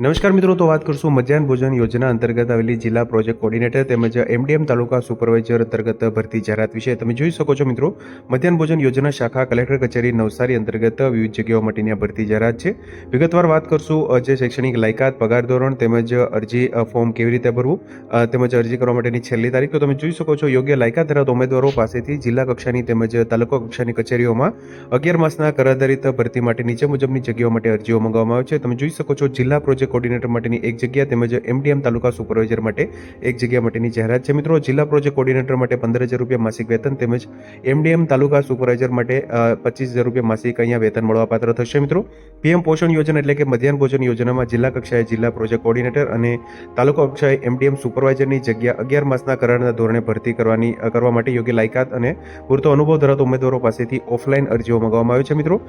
નમસ્કાર મિત્રો, તો વાત કરશું મધ્યાહન ભોજન યોજના અંતર્ગત આવેલી જિલ્લા પ્રોજેક્ટ કોર્ડિનેટર તેમજ એમડીએમ તાલુકા સુપરવાઇઝર અંતર્ગત ભરતી જાહેરાત વિશે તમે જોઈ શકો છો મિત્રો. મધ્યાહન ભોજન યોજના શાખા કલેક્ટર કચેરી નવસારી અંતર્ગત વિવિધ જગ્યાઓ માટેની આ ભરતી જાહેરાત છે. વિગતવાર વાત કરશું જે શૈક્ષણિક લાયકાત, પગાર ધોરણ તેમજ અરજી ફોર્મ કેવી રીતે ભરવું તેમજ અરજી કરવા માટેની છેલ્લી તારીખ. તો તમે જોઈ શકો છો, યોગ્ય લાયકાત ધરાવતા ઉમેદવારો પાસેથી જિલ્લા કક્ષાની તેમજ તાલુકા કક્ષાની કચેરીઓમાં અગિયાર માસના કરાધારિત ભરતી માટે નીચે મુજબની જગ્યાઓ માટે અરજીઓ મંગાવવામાં આવે છે. તમે જોઈ શકો છો, જિલ્લા પ્રોજેક્ટ કોર્ડિનેટર માટેની એક જગ્યા તેમજ એમડીએમ તાલુકા સુપરવાઇઝર માટે એક જગ્યા માટેની જાહેરાત છે. મિત્રો, જિલ્લા પ્રોજેક્ટ કોર્ડિનેટર માટે પંદર હજાર રૂપિયા માસિક વેતન તેમજ એમડીએમ તાલુકા સુપરવાઇઝર માટે પચીસ હજાર રૂપિયા માસિક અહીંયા વેતન મળવાપાત્ર થશે. મિત્રો પીએમ પોષણ યોજના એટલે કે મધ્યાહન ભોજન યોજનામાં જિલ્લા કક્ષાએ જિલ્લા પ્રોજેક્ટ કોર્ડિનેટર અને તાલુકા કક્ષાએ એમડીએમ સુપરવાઇઝરની જગ્યા અગિયાર માસના કરારના ધોરણે ભરતી કરવાની કરવા માટે યોગ્ય લાયકાત અને પૂરતો અનુભવ ધરાવતા ઉમેદવારો પાસેથી ઓફલાઈન અરજીઓ મંગાવવામાં આવી છે. મિત્રો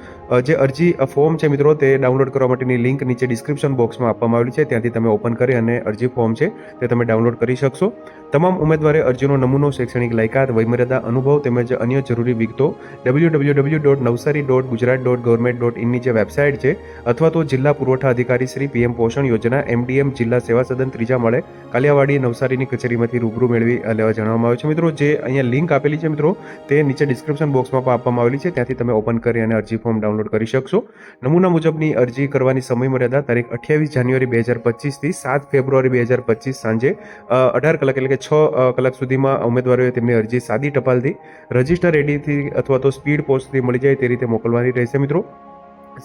જે અરજી ફોર્મ છે, મિત્રો, તે ડાઉનલોડ કરવા માટેની લિંક નીચે ડિસ્ક્રિપ્શન બોક્સમાં આપવામાં આવેલી છે. ત્યાંથી તમે ઓપન કરી અને અરજી ફોર્મ છે તે તમે ડાઉનલોડ કરી શકશો. તમામ ઉમેદવારે અરજીનો નમૂનો, શૈક્ષણિક લાયકાત, વયમર્યાદા, અનુભવ તેમજ અન્ય જરૂરી વિગતો W W W dot Navsari dot Gujarat dot government dot ઇનની જે વેબસાઇટ છે અથવા તો જિલ્લા પુરવઠા અધિકારી શ્રી પીએમ પોષણ યોજના એમડીએમ જિલ્લા સેવા સદન ત્રીજા માળે કાલિયાવાડી નવસારીની કચેરીમાંથી રૂબરૂ મેળવી લેવા જણાવવામાં આવ્યું છે. મિત્રો, જે અહીંયા લિંક આપેલી છે મિત્રો, તે નીચે ડિસ્ક્રિપ્શન બોક્સમાં પણ આપવામાં આવેલી છે. ત્યાંથી તમે ઓપન કરી અને અરજી ફોર્મ ડાઉનલોડ કરી શકશો. નમૂના મુજબની અરજી કરવાની સમય મર્યાદા તારીખ અઠ્યાવીસ જાન્યુઆરી બે હજાર પચીસથી સાત ફેબ્રુઆરી બે હજાર પચીસ સાંજે અઢાર કલાક એટલે કે છ કલાક સુધીમાં ઉમેદવારોએ તેમની અરજી સાદી ટપાલથી, રજિસ્ટર એડીથી અથવા તો સ્પીડ પોસ્ટથી મળી જાય તે રીતે મોકલવાની રહેશે મિત્રો.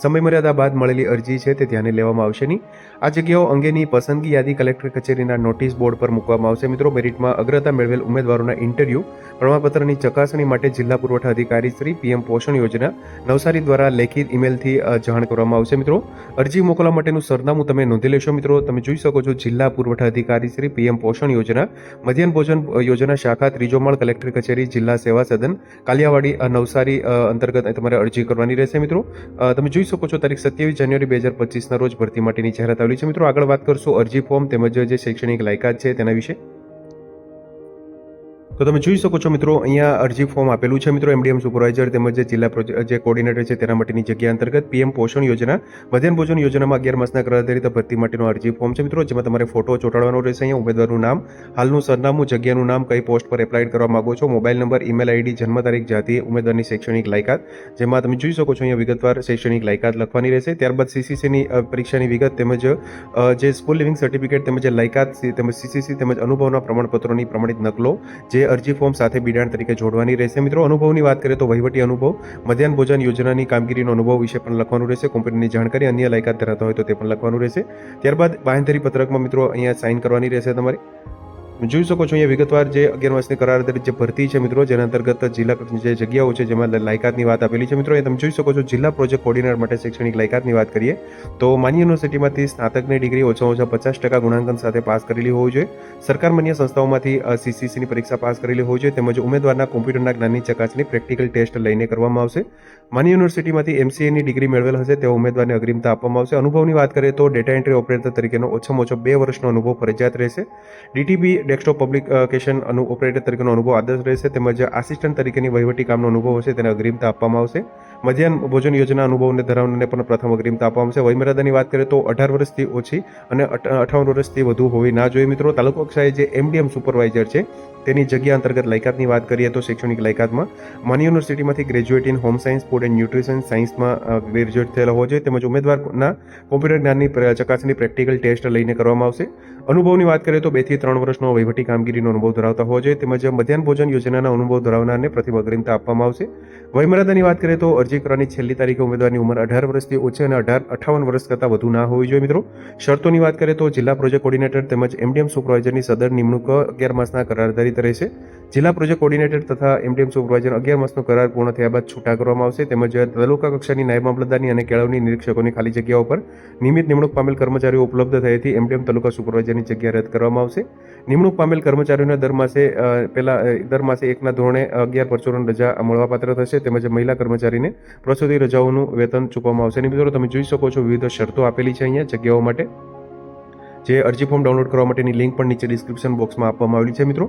સમય મર્યાદા બાદ મળેલી અરજી છે તે ધ્યાને લેવામાં આવશે નહીં. આ જગ્યાઓ અંગેની પસંદગી યાદી કલેક્ટર કચેરીના નોટિસ બોર્ડ પર મૂકવામાં આવશે. મિત્રો, મેરિટમાં અગ્રતા મેળવેલ ઉમેદવારોના ઇન્ટરવ્યૂ, પ્રમાણપત્રની ચકાસણી માટે જિલ્લા પુરવઠા અધિકારી શ્રી પીએમ પોષણ યોજના, નવસારી દ્વારા લેખિત ઈમેલથી જાણ કરવામાં આવશે. મિત્રો, અરજી મોકલવા માટેનું સરનામું તમે નોંધી લેશો. મિત્રો, તમે જોઈ શકો છો જિલ્લા પુરવઠા અધિકારી શ્રી પીએમ પોષણ યોજના, મધ્યાહન ભોજન યોજના શાખા ત્રીજો માળ કલેક્ટર કચેરી, જિલ્લા સેવા સદન, કાલિયાવાડી નવસારી અંતર્ગત તમારે અરજી કરવાની રહેશે. મિત્રો તમે જોઈ શકો છો, તારીખ સત્યાવીસ જાન્યુઆરી બે હજાર પચીસના રોજ ભરતી માટેની જાહેરાત આવેલી છે. મિત્રો, આગળ વાત કરશું અરજી ફોર્મ તેમજ જે શૈક્ષણિક લાયકાત છે તેના વિશે. તો તમે જોઈ શકો છો મિત્રો, અહીંયા અરજી ફોર્મ આપેલું છે મિત્રો એમડીએમ સુપરવાઇઝર તેમજ જે જિલ્લા જે કોર્ડિનેટર છે તેના માટેની જગ્યા અંતર્ગત પીએમ પોષણ યોજના, મધ્યાહન ભોજન યોજનામાં અગિયાર માસના કરાધારિત ભરતી માટેનો અરજી ફોર્મ છે મિત્રો, જેમાં તમારે ફોટો ચોંટાડવાનો રહેશે. અહીંયા ઉમેદવારનું નામ, હાલનું સરનામું, જગ્યાનું નામ, કઈ પોસ્ટ પર એપ્લાય કરવા માગો છો, મોબાઈલ નંબર ઈમેલ આઈડી જન્મ તારીખ, જાતિ, ઉમેદવારની શૈક્ષણિક લાયકાત, જેમાં તમે જોઈ શકો છો અહીંયા વિગતવાર શૈક્ષણિક લાયકાત લખવાની રહેશે. ત્યારબાદ સીસીસીની પરીક્ષાની વિગત તેમજ જે સ્કૂલ લિવિંગ સર્ટિફિકેટ તેમજ લાયકાત તેમજ સીસીસી તેમજ અનુભવના પ્રમાણપત્રોની પ્રમાણિત નકલો, જે અરજી ફોર્મ સાથે બિડાણ તરીકે જોડવાની રહેશે. મિત્રો, અનુભવની વાત કરીએ તો વહીવટી અનુભવ, મધ્યાહન ભોજન યોજનાની કામગીરીનો અનુભવ વિશે પણ લખવાનું રહેશે. કોમ્પ્યુટરની જાણકારી, અન્ય લાયકાત ધરાવતા હોય તો તે પણ લખવાનું રહેશે. ત્યારબાદ બાંહેધરી પત્રકમાં મિત્રો, અહીંયા સાઇન કરવાની રહેશે તમારે. જોઈ શકો છો અહીંયા વિગતવાર જે અગિયાર માસની કરાર જે ભરતી છે મિત્રો, જેના અંતર્ગત જિલ્લા કક્ષાની જે જગ્યાઓ છે, જેમાં લાયકાતની વાત આપેલી છે મિત્રો. એ તમે જોઈ શકો છો જિલ્લા પ્રોજેક્ટ કોર્ડિનેટર માટે શૈક્ષણિક લાયકાતની વાત કરીએ, તો માન્ય યુનિવર્સિટીમાંથી સ્નાતકની ડિગ્રી ઓછામાં ઓછા પચાસ ટકા ગુણાંકન સાથે પાસ કરેલી હોવી જોઈએ. સરકાર માન્ય સંસ્થાઓમાંથી સીસીસીની પરીક્ષા પાસ કરેલી હોવી જોઈએ. તેમજ ઉમેદવારના કોમ્પ્યુટરના જ્ઞાનની ચકાસણી, પ્રેક્ટિકલ ટેસ્ટ લઈને કરવામાં આવશે. માન્ય યુનિવર્સિટીમાંથી એમસીએની ડિગ્રી મેળવેલ હશે, તેવા ઉમેદવારને અગ્રિમતા આપવામાં આવશે. અનુભવની વાત કરીએ તો ડેટા એન્ટ્રી ઓપરેટર તરીકેનો ઓછામાં ઓછો બે વર્ષનો અનુભવ ફરજિયાત રહેશે. ડીટીબી ડેસ્કટોપ પબ્લિકેશન અનુ ઓપરેટર તરીકેનો અનુભવ આદર્શ રહેશે. તેમજ આસિસ્ટન્ટ તરીકેની વહીવટી કામનો અનુભવ હશે. તેને અગ્રિમતા આપવામાં આવશે. મધ્યાહન ભોજન યોજના અનુભવને ધરાવનારને પણ પ્રથમ અગ્રિમતા આપવામાં આવશે. વયમર્યાદાની વાત કરીએ તો અઢાર વર્ષથી ઓછી અને અઠ- અઠાવન વર્ષથી વધુ હોવી ના જોઈએ. મિત્રો, તાલુકા કક્ષાએ જે એમડીએમ સુપરવાઇઝર છે, તેની જગ્યા અંતર્ગત લાયકાતની વાત કરીએ તો શૈક્ષણિક લાયકાતમાં માન્ય યુનિવર્સિટીમાંથી graduate in home science food and nutrition સાયન્સમાં ગ્રેજ્યુએટ થયેલા હોવો જોઈએ. તેમજ ઉમેદવારના કોમ્પ્યુટર જ્ઞાનની ચકાસણી પ્રેક્ટિકલ ટેસ્ટ લઈને કરવામાં આવશે. અનુભવની વાત કરીએ તો બેથી ત્રણ વર્ષનો વહીવટી કામગીરીનો અનુભવ ધરાવતા હોવો જોઈએ. તેમજ મધ્યાહન ભોજન યોજનાના અનુભવ ધરાવનારને પ્રથમ અગ્રિમતા આપવામાં આવશે. વયમર્યાદાની વાત કરીએ તો અરજી અરજી છેલ્લી તારીખે ઉમેદવારની ઉંમર અઢાર વર્ષથી ઓછી અને અઢાર અઠાવન વર્ષ કરતાં વધુ ના હોવી જોઈએ મિત્રો. શરતોની વાત કરીએ તો જિલ્લા પ્રોજેક્ટ કોર્ડિનેટર તેમજ એમડીએમ સુપરવાઇઝરની સદર નિમણૂક અગિયાર માસના કરાર આધારિત રહેશે જિલ્લા પ્રોજેક્ટ કોર્ડિનેટર તથા એમડીએમ સુપરવાઇઝર અગિયાર માસનો કરાર પૂર્ણ થયા બાદ છૂટા કરવામાં આવશે. તેમજ તાલુકા કક્ષાની નાયબ મામલતદારની અને કેળવણી નિરીક્ષકોની ખાલી જગ્યાઓ પર નિયમિત નિમણૂક પામેલ કર્મચારીઓ ઉપલબ્ધ થયેથી એમડીએમ તાલુકા સુપરવાઇઝરની જગ્યા રદ કરવામાં આવશે. નિમણૂક પામેલ કર્મચારીઓને દર માસે પહેલા દર માસે એકના ધોરણે અગિયાર પરચુરણ રજા મળવાપાત્ર થશે તેમજ મહિલા કર્મચારીને પ્રસૂતિ રજાઓનું વેતન ચૂકવવામાં આવશે. અને મિત્રો, તમે જોઈ શકો છો વિવિધ શરતો આપેલી છે અહીંયા જગ્યાઓ માટે, જે અરજી ફોર્મ ડાઉનલોડ કરવા માટેની લિંક પણ નીચે ડિસ્ક્રિપ્શન બોક્સમાં આપવામાં આવેલી છે મિત્રો.